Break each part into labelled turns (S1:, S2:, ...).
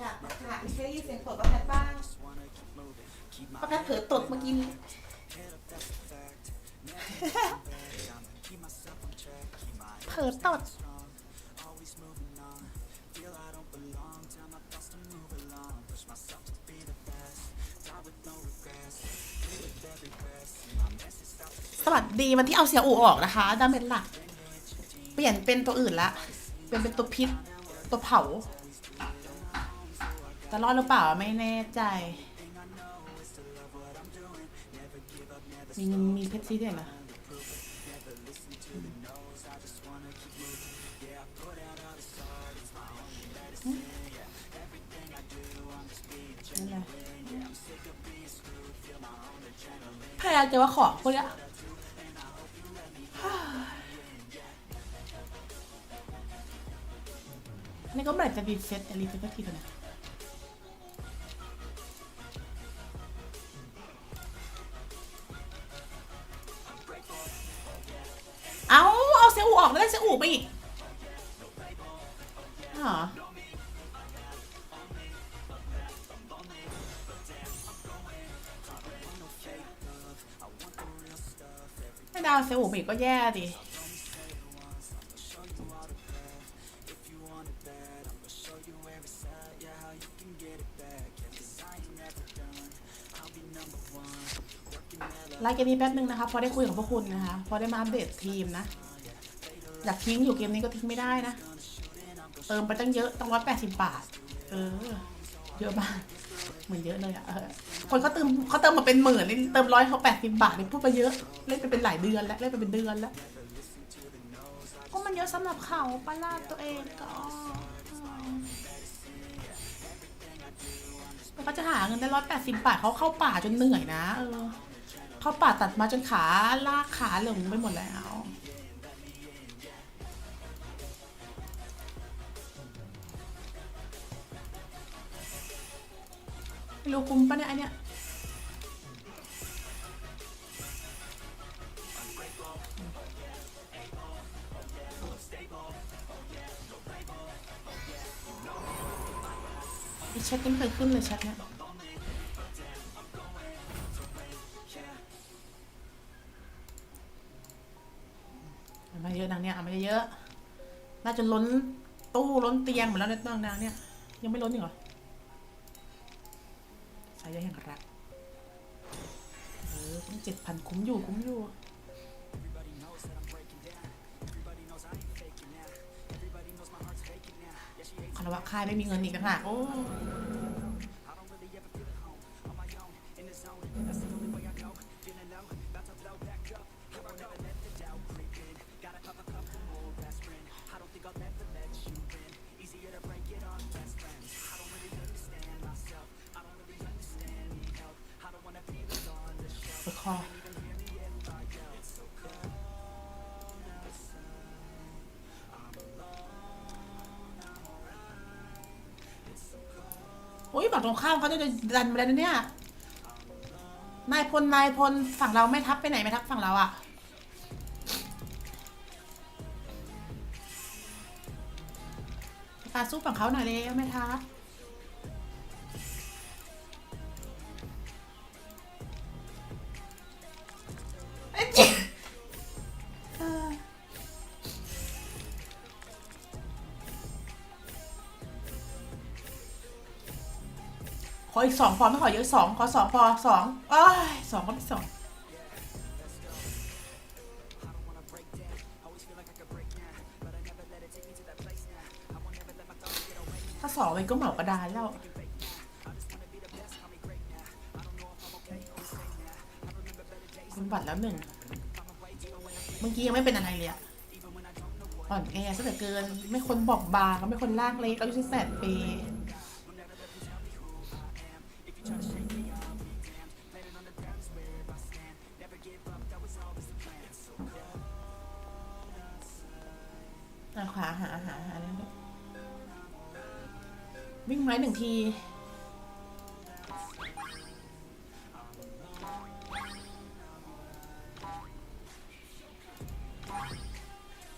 S1: ค่ะค่ะมีใครได้ยินเสียงเปิดประแพทบ้างประแพทเผลอตดเมื่อกี้เผลอตดสวัสดีวันที่เอาเสียอูออกนะคะดาเมจหลัก เปลี่ยนเป็นตัวอื่นละ เป็นเป็นตัวพิษ ตัวเผาจะรอดหรือเปล่าไม่แน่ใจ มีมีเพชรซีด้วยนะหึนั่นแหละพยายามจะว่าของพวกเนี้ย นี่ก็เมื่อไหร่จะรีเซ็ตรีเซ็ตก็ทีนะเอาเอาเซลล์ออกแล้วได้เซลล์ไปอีกฮะไม่ดาวเซลล์ไปอีกก็แย่ดิ เกมนี้แป๊บนึงนะคะ พอได้คุยกับพวกคุณนะคะ พอได้มาอัปเดตทีมนะ อยากทิ้งอยู่เกมนี้ก็ทิ้งไม่ได้นะ เติมไปตั้งเยอะตั้งร้อยแปดสิบบาท เออ เยอะมาก เหมือนเยอะเลยอะคนเขาเติมเขาเติมมาเป็นหมื่นนี่เติมร้อยเขาแปดสิบบาทนี่พูดไปเยอะ เล่นไปเป็นหลายเดือนแล้ว เล่นไปเป็นเดือนแล้ว ก็มันเยอะสำหรับเขาปลาลาดตัวเองก็แล้วก็จะหาเงินได้ร้อยแปดสิบบาทเขาเข้าป่าจนเหนื่อยนะ เออ เข้าป่าตัดมาจนขาลากขาเหลืองไปหมดแล้วรู้คุ้มปะเนี่ยไอเนี้ยไอแชทนี่เคยขึ้นเลยแชทเนี่ย มาเยอะนางเนี่ยเอามาเยอะน่าจะล้นตู้ล้นเตียงหมดแล้วเนี่ยนางนางเนี่ยยังไม่ล้นอีกเหรอใช้ได้แห่งรักเออต้องเจ็ดพันคุ้มอยู่คุ้มอยู่คารวะค่ายไม่มีเงินอีกนะโอ้ โอ้ยฝั่งตรงข้ามเขาจะดันมาแล้วนะเนี่ย นายพลนายพลฝั่งเราไม่ทับไปไหนไม่ทับฝั่งเราอะตาสู้ฝั่งเขาหน่อยเลยไม่ทับ ออีกสองพอไม่ขอเยอะสองขอสองพอสองอ้ายสองก็ไม่สองถ้าสองมันก็เหมากระดานแล้วคุณบัตรแล้วหนึ่งเมื่อกี้ยังไม่เป็นอะไรเลยอะอ่อนแอซะเหลือเกิน ไม่คนบอกบางก็ไม่คนลางเล็กอายุสิบแปด หนึ่งที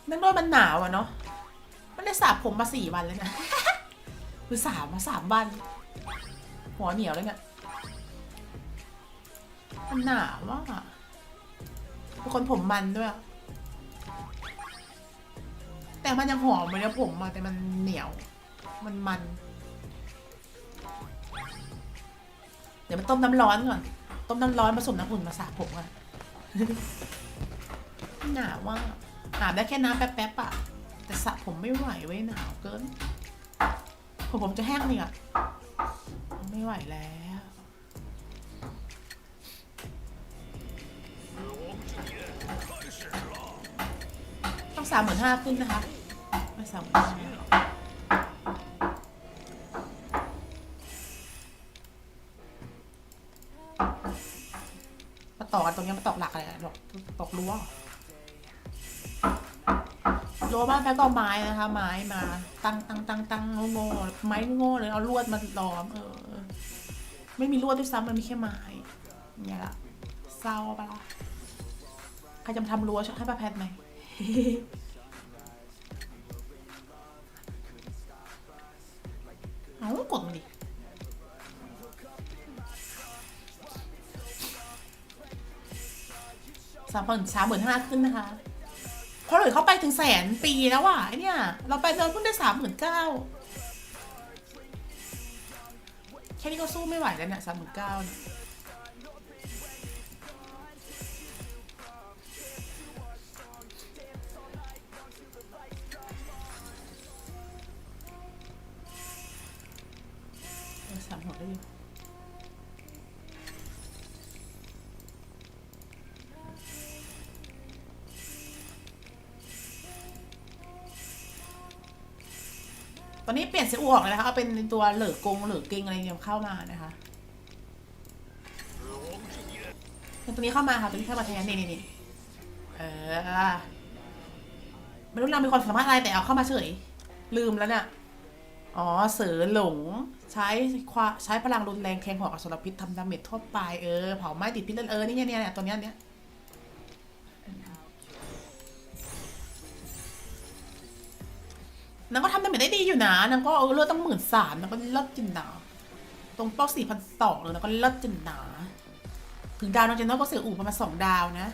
S1: นั่นด้วยมันหนาวอะเนาะไม่ได้สระผมมาสี่วันแล้วนะคือสามมาสามวัน หัวเหนียวแล้วเนี่ยมันหนาวว่ะเป็นคนผมมันด้วยอะแต่มันยังหอมเหมือนผมมาแต่มันเหนียว มันมัน เดี๋ยวมันต้มน้ำร้อนก่อน ต้มน้ำร้อนผสมน้ำอุ่นมาสระผมก่อนหนาวว่าอาบได้แค่น้ำแป๊บๆอะแต่สระผมไม่ไหวเว้ยหนาวเกิน ผมผมจะแห้งเลยอะไม่ไหวแล้วต้องสามหมื่นห้าขึ้นนะคะ ไม่สามหมื่นห้า ตรงนี้มาตอกหลักอะไรอะตอกตอกรั้วรั้วบ้านแพ้ก็เอาไม้นะคะ ไม้มา ตั้งตั้งตั้งตั้งโง่ๆไม้โง่เลยเอาลวดมาล้อม เออ ไม่มีลวดด้วยซ้ำมันมีแค่ไม้เนี่ยละเศร้าปะล่ะใครจะมาทำรั้วให้ป้าแพทไหม สามหมื่นสาเหมือนห้าขึ้นนะคะเพราะเลยเขาไปถึงแสนปีแล้วอะไอเนี่ย เราไปเราเพิ่งได้สามหมื่นเก้าแค่นี้ก็สู้ไม่ไหวแล้วเนี่ยสามหมื่นเก้าเนี่ย อูออกเลยนะคะเอาเป็นตัวเหลือกงเหลือเกงอะไรเงี้ยเข้ามานะคะตัวนี้เข้ามาค่ะตัวนี้เข้ามาแทนนี่นี่นี่เออไม่รู้นางมีความสามารถอะไรแต่เอาเข้ามาเฉย ลืมแล้วเนี่ยอ๋อเสือหลงใช้ควาใช้พลังรุนแรงแทงหอกอสรพิษทำดาเมจทั่วไปเออเผาไหม้ติดพิษเลือดเออนี่เนี่ยเนี่ยตัวเนี้ยเนี่ย นางก็ทำได้เหมือนได้ดีอยู่นะนางก็เออเลือดตั้งหมื่นสามนางก็เลิศจินหนาตรงเป้าสี่พันสองเลยนางก็เลิศจินหนาถึงดาวนางเจนนอก็เสียอู่ประมาณสองดาวนะ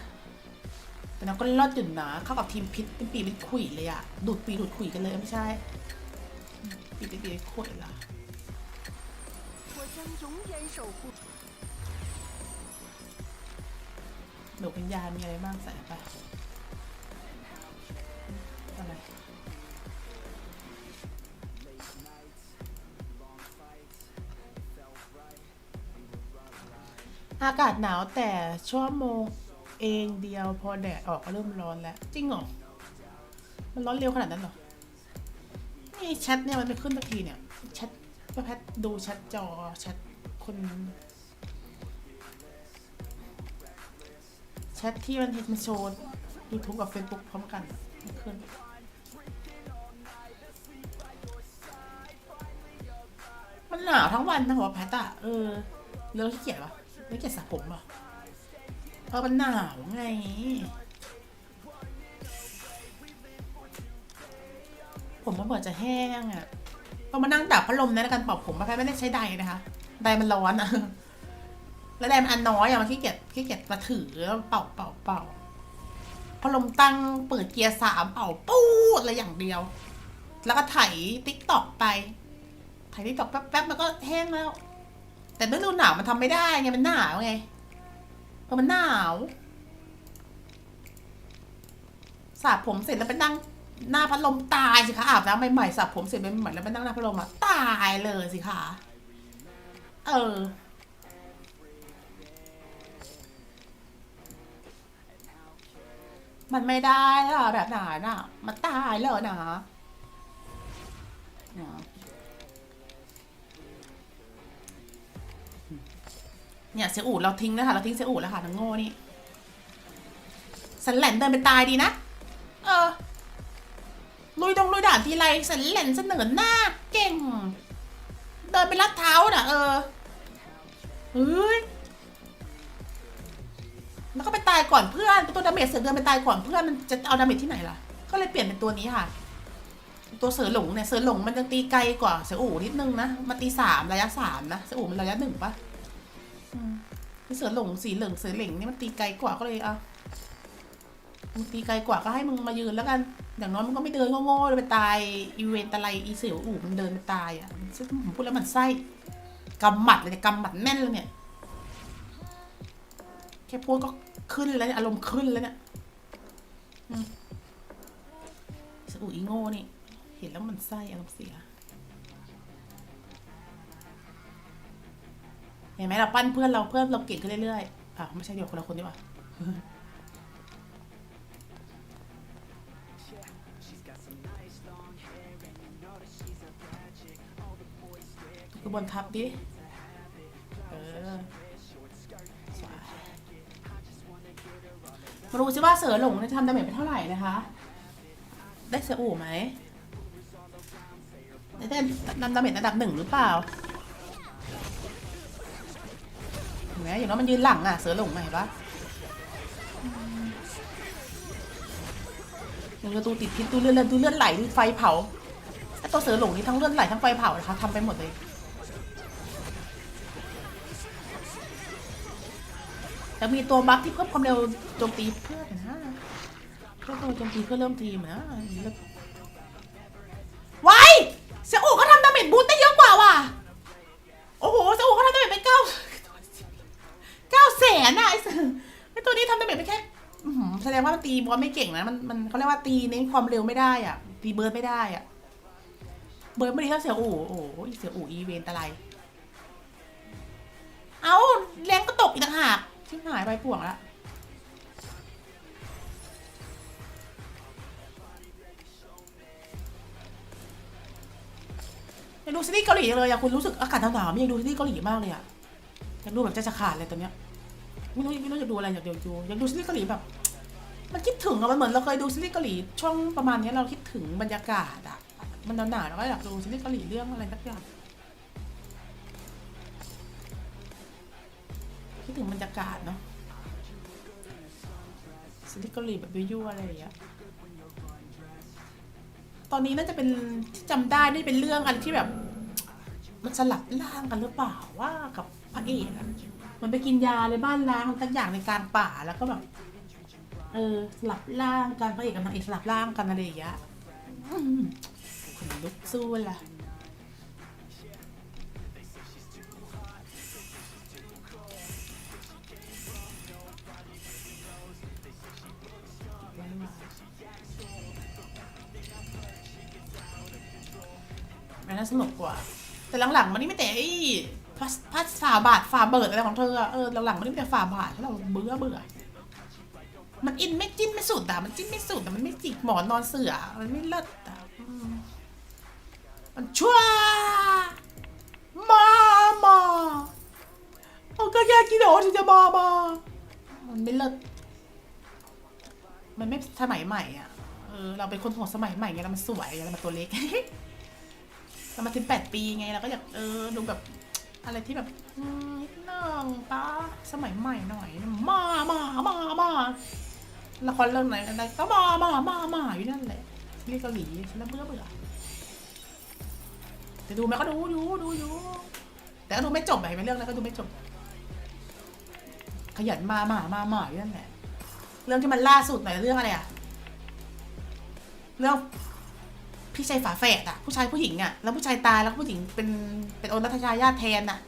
S1: แต่นางก็เลิศจินหนาเข้ากับทีมพิษเป็นปีเป็นขุยเลยอะดูดปีดูดขุยกันเลยไม่ใช่ ปีเป็นปีขุยละ
S2: หนู
S1: เปัญญามีอะไรบ้างใส่ไป อากาศหนาวแต่ชั่วโมงเองเดียวพอแดดออกก็เริ่มร้อนแล้ว จริงเหรอ มันร้อนเร็วขนาดนั้นหรอ นี่แชทเนี่ยมันไปขึ้นสักทีเนี่ยแชทป้าแพทดูแชทจอแชทคนแชทที่มันมันโชว์ยูทูบกับ Facebook พร้อมกันมันขึ้นมันหนาวทั้งวันนะหัวแพทอะเออเรื่องขี้เกียจวะ ไม่เกียจสระผมวะเออมันหนาวไง ผมมันเปิดจะแห้งอะต้องมานั่งดับพัดลมนะในการเป่าผมป้าแพทไม่ได้ใช้ไดนะคะไดมันร้อนอะแล้วไดมันอันน้อยอะมันขี้เกียจขี้เกียจมาถือแล้วเป่าเป่าเป่าพัดลมตั้งเปิดเกียร์สามเป่าปู๊ดอะไรอย่างเดียว แล้วก็ไถติ๊กตอกไปถ่ายทิกตอกแป๊บๆมันก็แห้งแล้ว แต่ฤดูหนาวมันทำไม่ได้ไงมันหนาวไงเพราะมันหนาวสระผมเสร็จแล้วไปนั่งหน้าพัดลมตายสิคะอาบน้ำใหม่ๆสระผมเสร็จใหม่ๆแล้วไปนั่งหน้าพัดลมอะตายเลยสิคะเออมันไม่ได้อะแบบหนาน่ะ มันตายเลยนะเนาะ เนี่ยเสียอูดเราทิ้งแล้วค่ะเราทิ้งเสียอูดแล้วค่ะทั้งโง่นี่สันแหลนเดินไปตายดีนะ เออ ลุยดงลุยด่านทีไรสันแหลนเสนอหน้าเก่ง เดินไปลัดเท้าน่ะ เออเฮ้ยแล้วก็ไปตายก่อนเพื่อนตัวดาเมจเสือเดินไปตายก่อนเพื่อนมันจะเอาดาเมจที่ไหนล่ะ ก็เลยเปลี่ยนเป็นตัวนี้ค่ะ ตัวเสือหลงเนี่ยเสือหลงมันจะตีไกลกว่าเสืออู่นิดนึงนะมาตีสามระยะสามนะเสืออู่มันระยะหนึ่งปะ เสือหลงสีเหลืองเสือเหล่งนี่มันตีไกลกว่าก็เลยเอามึงตีไกลกว่าก็ให้มึงมายืนแล้วกัน อย่างน้อยมึงก็ไม่เดินโง่ๆเลยไปตายอีเวนต์อะไรอีเสียวอู่มันเดินไปตายอะซึ่งผมพูดแล้วมันไส้กำหมัดเลยกำหมัดแน่นเลยเนี่ยแค่พูดก็ขึ้นแล้วอารมณ์ขึ้นแล้วเนี่ยอือีเสียวอู่อีโง่นี่ เห็นแล้วมันไส้อารมณ์เสีย ห็นไหมเราปั้นเพื่อนเราเพื่อนเราเก่งขึ้นเรื่อยๆอะไม่ใช่เดี๋ยวคนละคนดีกว่าคือบนทับดิเออสวยมาดูสิว่าเสือหลงจะทำดาเมจไปเท่าไหร่นะคะ ได้เสืออู่ไหมได้นำดาเมจระดับหนึ่งหรือเปล่า ไหมอย่างน้อยมันยืนหลังอะ เสือหลงไหมเห็นปะอย่งประตูติดพิษดูเลือดดูเลือดไหลดูไฟเผาไอตัวเสือหลงนี่ทั้งเลือดไหลทั้งไฟเผานะคะทำไปหมดเลยแต่มีตัวบัคที่เพิ่มความเร็วโจมตีเพื่อนนะเพิ่มความเร็วโจมตีเพื่อเริ่มทีมนะ แสดงว่าตีบอลไม่เก่งนะ มันมันเขาเรียกว่าตีเน้นความเร็วไม่ได้อะ ตีเบิร์ดไม่ได้อะ เบิร์ดไม่ดีเท่าเสืออู่โอ้โหเสืออู่อีเวนต์อะไร เอาแรงก็ตกอีกต่างหากชิบหายไปป่วงละอยากดูซีรีส์เกาหลีเลยอะคุณรู้สึกอากาศหนาวๆม่อยากดูซีรีส์เกาหลีมากเลยอะอยากดูแบบใจจะขาดเลยตอนเนี้ยไม่รู้ไม่รู้จะดูอะไรอยากดูอยากดูซีรีส์เกาหลีแบบ มันคิดถึงอะมันเหมือนเราเคยดูซีรีส์เกาหลีช่วงประมาณเนี้ยเราคิดถึงบรรยากาศอะมันหนาวๆแล้วก็อยากดูซีรีส์เกาหลีเรื่องอะไรสักอย่างคิดถึงบรรยากาศเนาะซีรีส์เกาหลีแบบยั่วๆอะไรอย่างเงี้ยตอนนี้น่าจะเป็นที่จำได้นี่เป็นเรื่องอะไรที่แบบ มันสลับร่างกันหรือเปล่าว่ากับพระเอกอะมันไปกินยาเลยบ้านล้างทั้งอย่างในกลางป่าแล้วก็แบบ เออสลับร่างกันพระเอกกับนางเอกสลับร่างกันอะไรอย่างเงี้ยอืมคนลุกสู้ละอันนั้นสนุกกว่า แต่หลังๆมันนี่ไม่แต่ไอ้พัสพัสฝาบาทฝาเบิดอะไรของเธอ เออหลังๆมันนี่แต่ฝาบาทที่เราเบื่อเบื่อ มันอินไม่จิ้นไม่สุดอะมันจิ้นไม่สุดแต่มันไม่จิกหมอนนอนเสือมันไม่เลิศอะมันชั่วมามาเอาก็แค่กินโอที่จะมามามันไม่เลิศมันไม่สมัยใหม่อะเออเราเป็นคนหัวสมัยใหม่ไงเรามันสวยไงเรามาตัวเล็กเรามาถึงแปดปีไงเราก็อยากเออดูแบบอะไรที่แบบนิดนึงป้าสมัยใหม่หน่อย มามามามา ละครเรื่องไหนอะไรก็มามามามาอยู่นั่นแหละเรียกเกาหลีฉันแล้วเบื่อเบื่อแต่ดูไหมก็ดูดูดูอยู่แต่ก็ดูไม่จบไหนเป็นเรื่องแล้วก็ดูไม่จบ ขยันมามามามาอยู่นั่นแหละเรื่องที่มันล่าสุดไหนเรื่องอะไรอะเรื่องพี่ชายฝาแฝดอะผู้ชายผู้หญิงอะแล้วผู้ชายตายแล้วผู้หญิงเป็นเป็นโอรัชายาทแทนอะ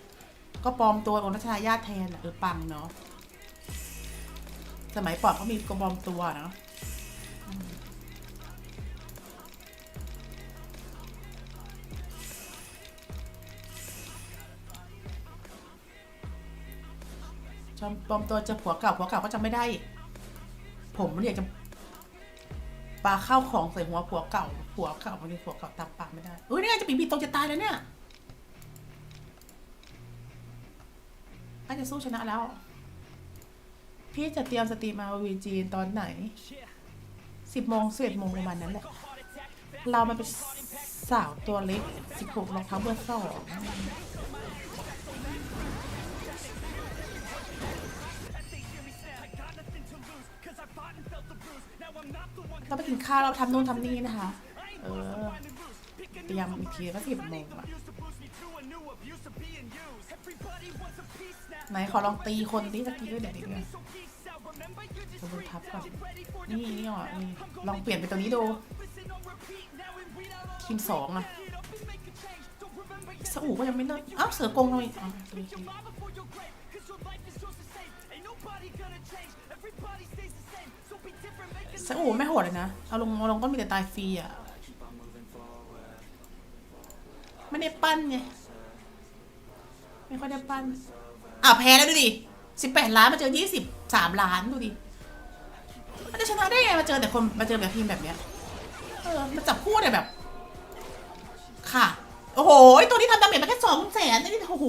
S1: ก็ปลอมตัวโอรัชายาทแทนอะเออปังเนาะ สมัยก่อนเขามีกระบอมตัวเนาะจอมปลอมตัวเจะผัวเก่าผัวเก่าก็จำไม่ได้ ผมมันอยากจะปลาข้าวของใส่หัวผัวเก่า ผัวเก่ามันมีผัวเก่าตามปากไม่ได้อุ้ยนี่ไงจะปีบีตรงจะตายแล้วเนี่ยน่าจะสู้ชนะแล้ว พี่จะเตรียมสตรีมาวีจีตอนไหนสิบโมงสิบเอ็ดโมงประมาณนั้นแหละ เรามันเป็นสาวตัวเล็กสิบหกรองเท้าเบอร์สองเราไปกินข้าวเราทำนู่นทำนี่นะคะ เออเตรียมอีกทีก็สิบโมงอะ ไหนขอลองตีคนดิสักทีด้วยเดี๋ยวดิเดี๋ยวจะดูทับก่อนนี่นี่อะนี่ลองเปลี่ยนเป็นตัวนี้ดูทีมสองอะสอูก็ยังไม่เลิกอ้าวเสือกงทำไมอ๋อโอเคสอูไม่โหดเลยนะ เอาลงเอาลงก็มีแต่ตายฟรีอะไม่ได้ปั้นไง ไม่ค่อยได้ปั้นอ้าแพ้แล้วดูดิสิบแปดล้านมาเจอยี่สิบสามล้านดูดิมันจะชนะได้ไงมาเจอแต่คนมาเจอแบบทีมแบบเนี้ยเออมาจับคู่เนี่ยแบบ ค่ะ โอ้โหตัวนี้ทำดาเมจมาแค่สองแสนนี่โอ้โห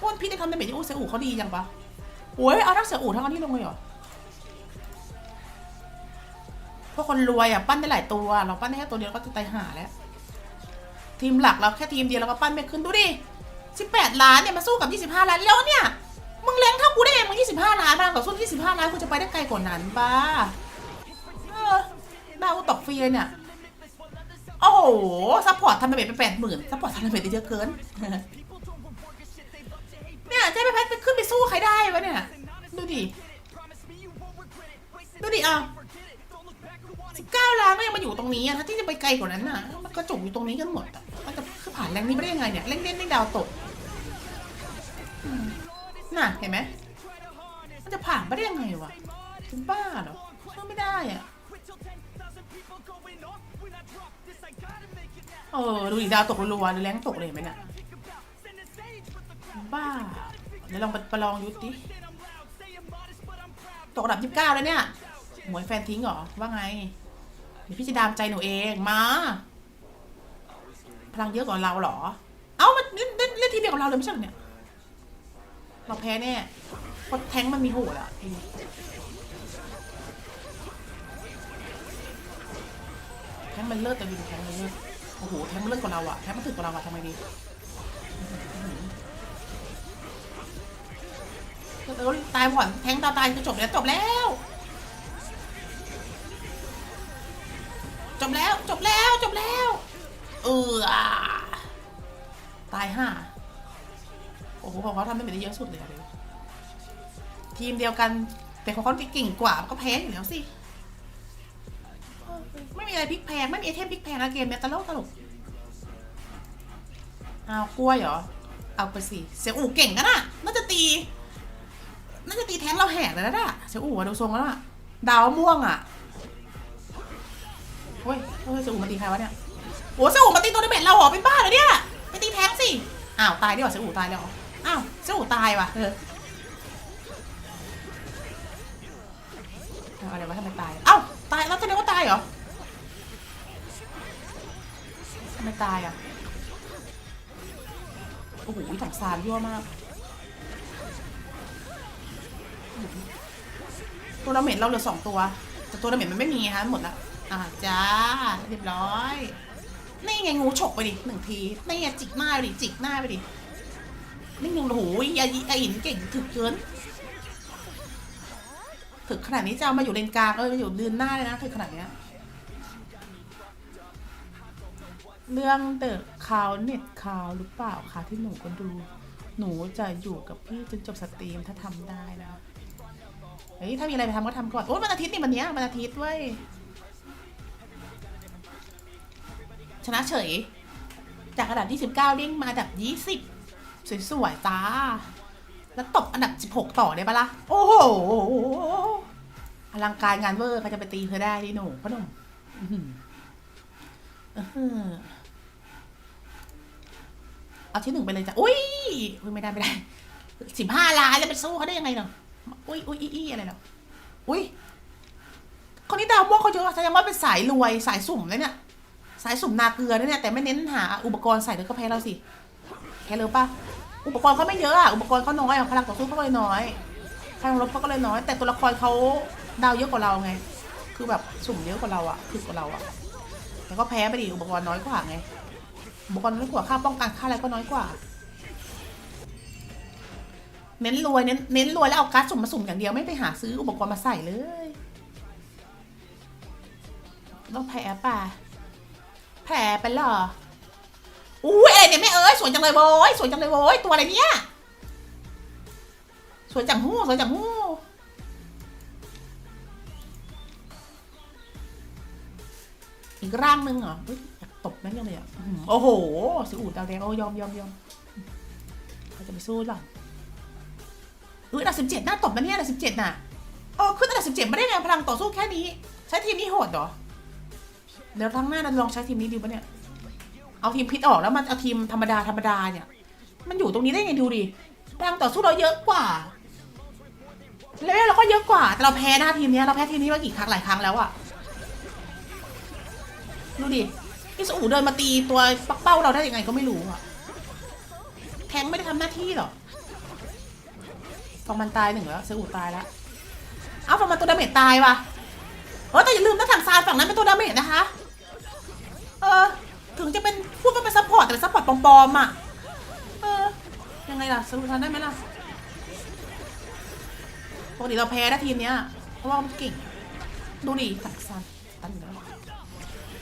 S1: อ้วนพี่ได้ทำดาเมจที่อู้เสืออู่เขาดีจังปะโอ้ยเอาทั้งเสืออู่ทั้งอันนี้ลงเลยเหรอพวกคนรวยอะปั้นได้หลายตัว เราปั้นได้แค่ตัวเดียวก็จะตายหาแล้ว ทีมหลักเราแค่ทีมเดียวเราก็ปั้นไม่ขึ้นดูดิ สิบแปดล้านเนี่ยมาสู้กับยี่สิบห้าล้านแล้วเนี่ย มึงเล้งเท่ากูได้เองมึงยี่สิบห้าล้านมาต่อสู้ยี่สิบห้าล้านกูจะไปได้ไกลกว่านั้นป้าเออดาวตกฟรีเลยเนี่ย โอ้โหซัพพอร์ตทำดาเมจไปแปดหมื่นซัพพอร์ตทำดาเมจได้เยอะเกิน เนี่ยเจ๊ไปแพทไปขึ้นไปสู้ใครได้วะเนี่ย ดูดิ ดูดิอะสิบเก้าล้านก็ยังมาอยู่ตรงนี้อะถ้าที่จะไปไกลกว่านั้นน่ะ มันก็จบอยู่ตรงนี้กันหมดอะมันจะผ่านแรงนี้ไม่ได้ยังไงเนี่ยเล่นเล่นเล่นดาวตก น่ะเห็นไหมมันจะผ่านไปได้ยังไงวะถึงบ้าเหรอเชื่อไม่ได้อะเออดูดิดาวตกรัวๆหรือแรงตกเลยเห็นไหมเนี่ยบ้าเดี๋ยวลองไปประลองยุทธดิตกอันดับยี่สิบเก้าแล้วเนี่ยหมวยแฟนทิ้งเหรอ ว่าไง เดี๋ยวพี่จะดามใจหนูเองมา พลังเยอะกว่าเราเหรอ เอ้ามันเล่นเล่นทีเดียวกับเราเลยไม่ใช่หรอเนี่ย เราแพ้แน่เพราะแท้งมันมีโหดอะแท้งมันเลิศแต่ดูดิแท้งมันเลิศโอ้โหแท้งมันเลิศกว่าเราอะแท้งมันถึกกว่าเราอะทำไมดีเออตายก่อนแท้งตาตายจะจบแล้วจบแล้ว จบแล้วจบแล้วจบแล้ว เออตายห่า อ้โหของเขาทำได้ไม่ได้เยอะสุดเลยเดี๋ยทีมเดียวกัน แต่ของเขาเก่งกว่าก็แพ้อยู่แล้วสิ ไม่มีอะไรพลิกแพงไม่มีไอเทมพลิกแพงนะเกมเนี้ยตลกตลกเอากล้วยเหรอ เอาไปสิเสียอู่เก่งกันอะน่าจะตี น่าจะตีแทงเราแหกเลยนะน่ะเสียอู่อะดูทรงแล้วอะดาวม่วงอะเฮ้ยเฮ้ยเสียอู่มาตีใครวะเนี่ยโอ้เสียอู่มาตีตัวในเบ็ดเราเหรอเป็นบ้าเหรอเนี่ยไปตีแทงสิ อ้าวตายดีกว่าเสียอู่ตายแล้วเหร อ้าวเสียอู่ตายว่ะเออเอาอะไรวะทำไมตายเอ้าตายแล้วจะเรียกว่าตายเหรอทำไมตายอะโอ้โหถังซานยั่วมากตัวดาเมจเราเหลือสองตัว แต่ตัวดาเมจมันไม่มีฮะหมดละอ่าจ้าเรียบร้อย นี่ไงงูฉกไปดิหนึ่งทีนี่ไงจิกหน้าไปดิจิกหน้าไปดิ นี่งูโอ้โหไอ้ไอ้หินเก่งถึกเกินถึกขนาดนี้จะเอามาอยู่เลนกลางเออมาอยู่เดืนหน้าเลยนะถึกขนาดเนี้ยเรื่องเดอะคาวเน็ตคาวหรือเปล่าคะที่หนูก็ดู หนูจะอยู่กับพี่จนจบสตรีมถ้าทำได้นะเฮ้ยถ้ามีอะไรไปทำก็ทำก่อนโอ้ยวันอาทิตย์นี่วันเนี้ยวันอาทิตย์เว้ยชนะเฉย จากอันดับที่สิบเก้าเด้งมาอันดับยี่ สิบสวยๆจ้า แล้วตบอันดับสิบหกต่อได้ปะล่ะ โอ้โห อลังการงานเวอร์ใครจะไปตีเธอได้ดิหนูพ่อหนุ่มอื้ออเอาที่หนึ่งไปเลยจ้ะ อุ้ยไม่ได้ไม่ได้ สิบห้าล้านจะไปสู้เขาได้ยังไงเนาะอุ้ยอุ้ยอีอีอะไรเนาะอุ้ยคนนี้ดาวม่วงเขาเยอะแสดงว่าเป็นสายรวยสายสุ่มเลยเนี่ย สายสุ่มนาเกลือเนี่ยแต่ไม่เน้นหาอุปกรณ์ใส่เลยก็แพ้เราสิแพ้เลยปะ อุปกรณ์เขาไม่เยอะอะอุปกรณ์เขาน้อยอะพลังต่อสู้เขาก็เลยน้อยพลังรบเขาก็เลยน้อย แต่ตัวละครเขาดาวเยอะกว่าเราไง คือแบบสุ่มเยอะกว่าเราอะถึกกว่าเราอะแต่ก็แพ้ไปดิอุปกรณ์น้อยกว่าไงอุปกรณ์น้อยกว่าค่าป้องกันค่าอะไรก็น้อยกว่า เน้นรวยเน้นเน้นรวยแล้วเอาการ์ดสุ่มมาสุ่มอย่างเดียวไม่ไปหาซื้ออุปกรณ์มาใส่เลยต้องแพ้ป่ะแผลเป็นเหรอ อุ้ยอะไรเนี่ยแม่เอ้ยสวยจังเลยโว้ยสวยจังเลยโว้ยตัวอะไรเนี่ยสวยจังหู้สวยจังหู้อีกร่างหนึ่งเหรอเฮ้ยอยากตบแม่งยังเลยอะโอ้โหสิอูดดาวแดงโอ้ยอมยอมยอมเราจะไปสู้หรอเอออันดับสิบเจ็ดน่าตบนะเนี่ยอันดับสิบเจ็ดน่ะเออขึ้นอันดับสิบเจ็ดไม่ได้ไงพลังต่อสู้แค่นี้ ใช้ทีมนี้โหดเหรอเดี๋ยวครั้งหน้าเราลองใช้ทีมนี้ดูปะเนี่ย เอาทีมพิษออกแล้วมันเอาทีมธรรมดาธรรมดาเนี่ย มันอยู่ตรงนี้ได้ไงดูดิพลังต่อสู้เราเยอะกว่าเลเวลเราก็เยอะกว่า แต่เราแพ้หน้าทีมนี้เราแพ้ทีมนี้มากี่ครั้งหลายครั้งแล้วอะดูดิพี่สูเดินมาตีตัวปักเป้าเราได้ยังไงก็ไม่รู้อะแทงไม่ได้ทำหน้าที่หรอฟองมันตายหนึ่งแล้วเซอูตายแล้ว เอาฟองมันตัวดาเมจตายว่ะเออแต่อย่าลืมนะถังซานฝั่งนั้นเป็นตัวดาเมจนะคะ เออ ถึงจะเป็นพูดว่าเป็นซัพพอร์ตแต่เป็นซัพพอร์ตปลอมๆอะเออยังไงล่ะสรุปทันได้ไหมล่ะปกติเราแพ้นะทีมเนี้ยเพราะว่ามันเก่ง ดูดิถังซานตันแล้ว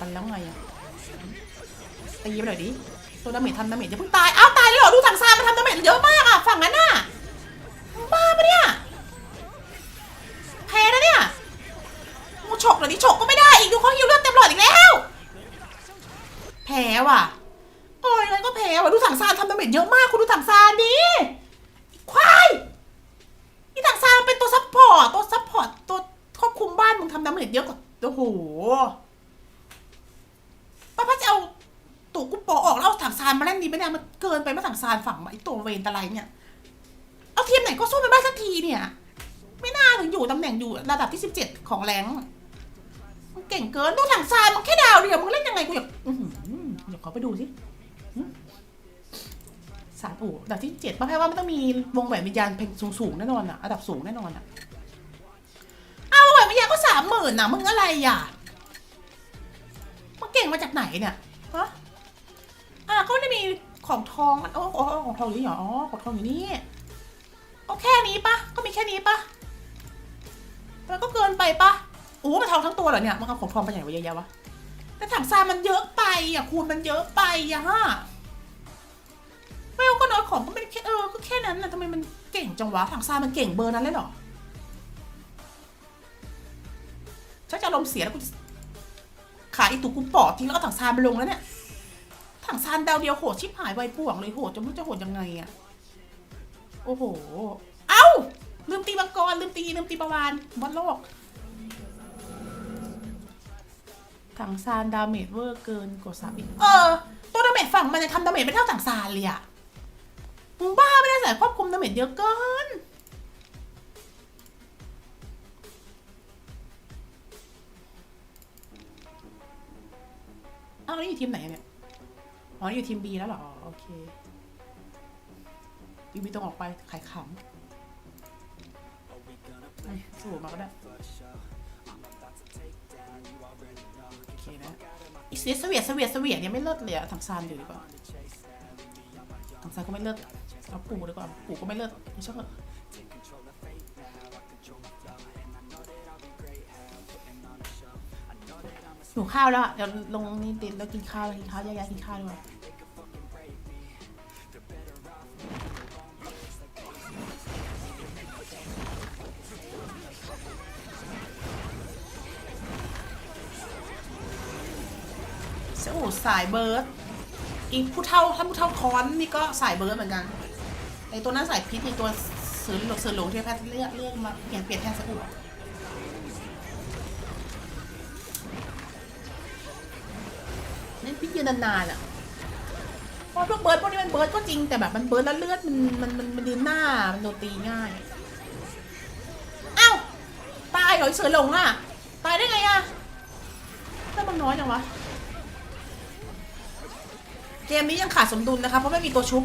S1: ตันแล้วไงอะตีไปหน่อยดิตัวดาเมจทำดาเมจอย่าเพิ่งตายอ้าวตายเลยเหรอดูถังซานมันทำดาเมจเยอะมากอะฝั่งนั้นน่ะบ้าปะเนี่ยแพ้นะเนี่ยมูฉกเหรอนี่ฉกก็ไม่ได้อีกดูเขาฮิวเลือดเต็มหลอดอีกแล้ว พ้ว่ะ โอ้ยงั้นก็แพ้ว่ะดูถังซานทำดาเมจเยอะมากคุณดูถังซานดิควายนี่ถังซานเป็นตัวซัพพอร์ตตัวซัพพอร์ตตัวควบคุมบ้านมึงทำดาเมจเยอะกว่าโอ้โหป้าป้าจะเอาตัวกุปโปออกแล้วเอาถังซานมาเล่นดีไหมเนี่ยมันเกินไปมาถังซานฝั่งไอ้ตัวเวนตะไลเนี่ย เอาทีมไหนก็สู้ไม่ได้สักทีเนี่ย ไม่น่าถึงอยู่ตำแหน่งอยู่ระดับที่สิบเจ็ดของแรงมึงเก่งเกินดูถังซานมึงแค่ดาวเดียวมึงเล่นยังไงกูอยาก ไปดูสิหึสารโอ้ระดับที่เจ็ดป้าแพ้ว่ามันต้องมีวงแหวนวิญญาณเพลงสูงๆแน่นอนอะระดับสูงแน่นอนอะเอาวงแหวนวิญญาณก็สามหมื่นนะมึงอะไรอะมึงเก่งมาจากไหนเนี่ยฮะอะก็ไม่มีของทองมันโอ้โอ้โอ้ของทองอยู่นี่เหรออ๋อของทองอยู่นี่เอาแค่นี้ปะก็มีแค่นี้ปะมันก็เกินไปปะโอ้มันทองทั้งตัวเหรอเนี่ยมันเอาของทองไปไหนวะเยอะแยะวะ แต่ถังซามันเยอะไปอะคูณมันเยอะไปอะฮะเวลก็น้อยของก็ไม่แค่เออก็แค่นั้นนะทำไมมันเก่งจังวะถังซามันเก่งเบอร์นั้นเลยเหรอฉันจะลมเสียแล้วกูขายอีตุกูปอดทิ้งแล้วก็ถังซานไปลงแล้วเนี่ยถังซานดาวเดียวโหดชิบหายไวป่วงเลยโหดจะไม่รู้จะโหดยังไงอะโอ้โห เอ้าลืมตีมังกรลืมตีลืมตีประวานบอลโลก ถังซานดาเมจเวอร์เกินกว่าสามอีกเออ ตัวดาเมจฝั่งมันจะทำดาเมจไม่เท่าถังซานเลยอะมึงบ้าไม่ได้ใส่ควบคุมดาเมจเยอะเกินอ้าวแล้วอยู่ทีมไหนเนี่ย อ๋ออยู่ทีมบีแล้วเหรอ โอเคบีบีต้องออกไปขายขำไอ้สู้มาก็ได้ เคนะอีเสียเวียดเวียดเวียดเนี่ยไม่เลิศเลยอะถังซานอยู่ดีกว่าถังซานก็ไม่เลิศเอาปู่ดีกว่าปู่ก็ไม่เลิศไม่ใช่เหรอหิวข้าวแล้วเดี๋ยวลงนี่ติดแล้วกินข้าวแล้วกินข้าวแยกๆกินข้าวดีกว่า อูสายเบิร์ดอีกผู้เท่าท่าผู้เท่าคอนนี่ก็สายเบิร์ดเหมือนกันไอตัวนั้นสายพิษอีกตัวเสือหลงเสือหลงที่แพทย์เลือกเลือกมาเปลี่ยนเปลี่ยนแทนเสอูเล่นพิษยืนนานๆอะพราะพวกเบิร์ดพวกนี้มันเบิร์ดก็จริงแต่แบบมันเบิร์ดแล้วเลือดมันมันมันมันยืนหน้ามันโดนตีง่ายเอ้าตายเหรอเสือหลงอะ ตายได้ไงอะถ้ามันน้อยจังวะ มนี้ยังขาดสมดุลนะคะเพราะไม่มีตัวชุบ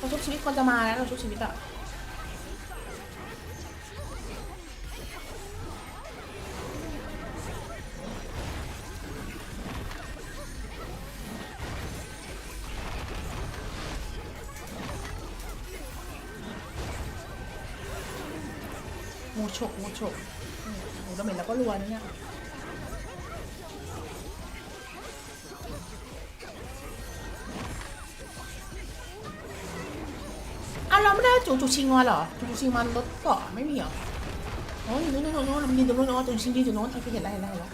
S1: ตัวชุบชีวิตควรจะมาแล้วตัวชุบชีวิตอะงูฉกงูฉกโอ้โหดาเมจแล้วก็รัวนะเนี่ย จูจูชิงมาเหรอจูจูชิงมันรถเกาะไม่มีเหรออ๋ออยู่นู้นนู้นนู้นมันยืนตรงนู้นอ๋อจูชิงยืนอยู่นู้นโอเคเห็นแล้วเห็นแล้วแล้ว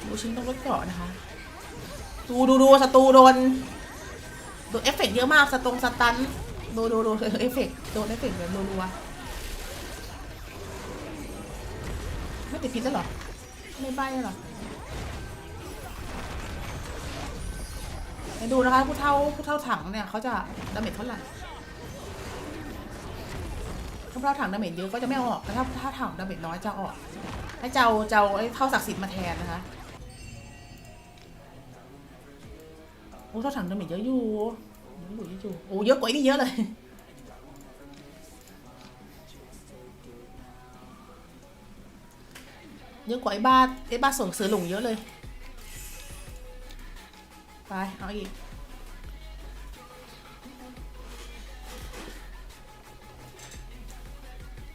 S1: จูชิงต้องรถเกาะนะคะ ดูดูดูศัตรูโดนโดนเอฟเฟกต์เยอะมากสตรงสตันดูดูดูเอฟเฟกต์โดนเอฟเฟกต์แบบรัวๆไม่ติดพิษแล้วหรอไม่ใบแล้วหรอไปดูนะคะผู้เท่าผู้เท่าถังเนี่ยเขาจะดาเมจเท่าไหร่ ถ้าเราถังดาเมจเยอะก็จะไม่เอาออกแต่ถ้าถ้าถังดาเมจน้อยจะออก ให้เจ้าเจ้าไอ้เท่าศักดิ์สิทธิ์มาแทนนะคะโอ้เท่าถังดาเมจเยอะอยู่เยอะอยู่เยอะอยู่โอ้เยอะกว่าไอ้นี่เยอะเลยเยอะกว่าไอ้บ้าไอ้บ้าส่งเสือหลงเยอะเลย ไป เอาอีก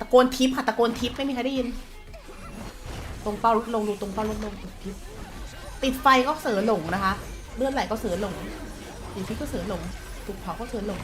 S1: โกนทิปค่ะตะโกนทิปไม่มีใครได้ยิน ตรงเป้าลดลงดูตรงเป้าลดลงทิปติดไฟก็เสือหลงนะคะ เลือดไหลก็เสือหลงติดพิษก็เสือหลงถูกเผาก็เสือหลง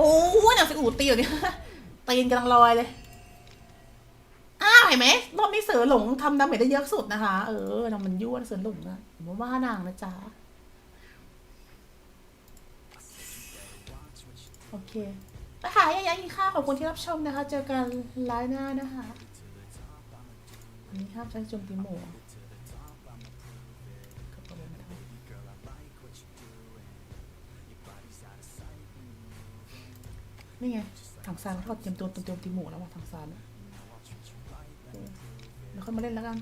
S1: อ้ยหนังสอูตีอยู่เนี่ยตีนกำลังลอยเลยอ้าวเห็นไหมรอบนี้เสือหลงทำดาเมจได้เยอะสุดนะคะ เออนางมันยั่วเสือหลงอะผมว่าว่านางนะจ๊ะโอเคไปหายายๆกินข้าวขอบคุณที่รับชมนะคะ เจอกันไลน์หน้านะคะ อันนี้ห้ามใช้โจมตีหมู นี่ไงถังซานเขาเตรียมตัวเตรียมตีหมูแล้วว่ะถังซานแล้วค่อยมาเล่นแล้วกัน